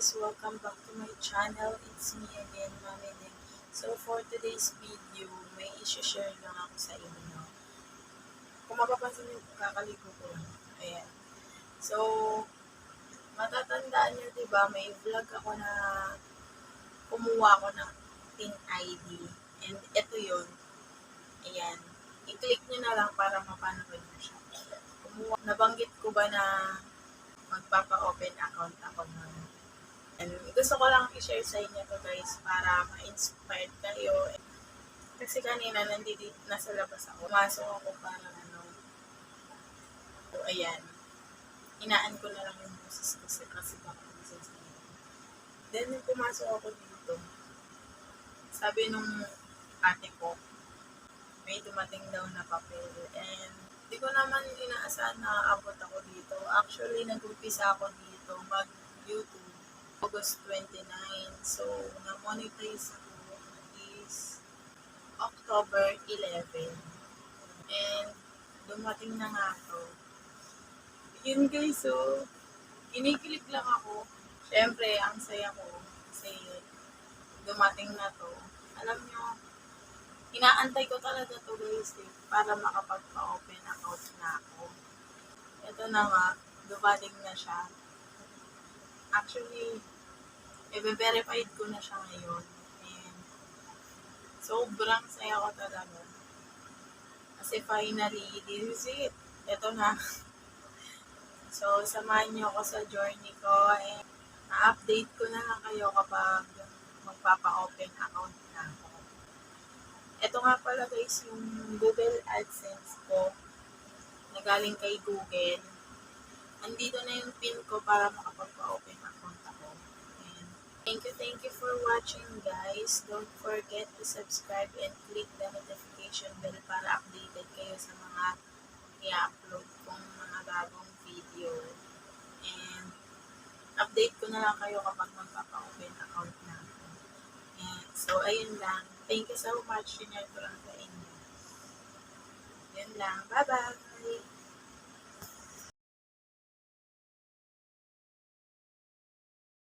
guys! Welcome back to my channel. It's me again, Mami Ning. So for today's video, may isi-share lang ako sa inyo. Kung mapapansin niyo, kakaligo ko lang. Ayan. So, matatandaan niyo, di ba, may vlog ako na kumuha ko ng pin ID. And ito yun. Ayan. I-click niyo na lang para mapanood niyo siya. Kumuha, nabanggit ko ba na magpapa-open account ako na. And gusto ko lang i-share sa inyo to guys para ma-inspired kayo. Kasi kanina nandito nasa labas ako. Pumasok ako para ano. So, ayan. Inaan ko na lang yung boses kasi kasi baka masasayin. Then, nung pumasok ako dito, sabi nung ate ko, may dumating daw na papel. And di ko naman inaasahan na abot ako dito. Actually, nag-umpisa ako dito mag-YouTube August 29. So, na-monetize ako is October 11. And dumating na nga to. Yun guys, so, kinikilig lang ako. Siyempre, ang saya ko kasi dumating na to. Alam nyo, inaantay ko talaga to guys eh, para makapagpa-open account na ako. Ito na nga, dumating na siya. Actually, i-verified ko na siya ngayon. And sobrang saya ko talaga. Kasi finally, this is it. Ito na. So, samahan niyo ako sa journey ko and na-update ko na lang kayo kapag magpapa-open account na ako. Ito nga pala guys, yung Google AdSense ko na galing kay Google. Andito na yung pin ko para makapagpa-open account ako. Thank you, thank you for watching guys. Don't forget to subscribe and click the notification bell para updated kayo sa mga i-upload kong mga bagong video. And update ko na lang kayo kapag magpapa-open account na. And so, ayun lang. Thank you so much. Yun ko lang sa inyo. Yun lang. Bye-bye!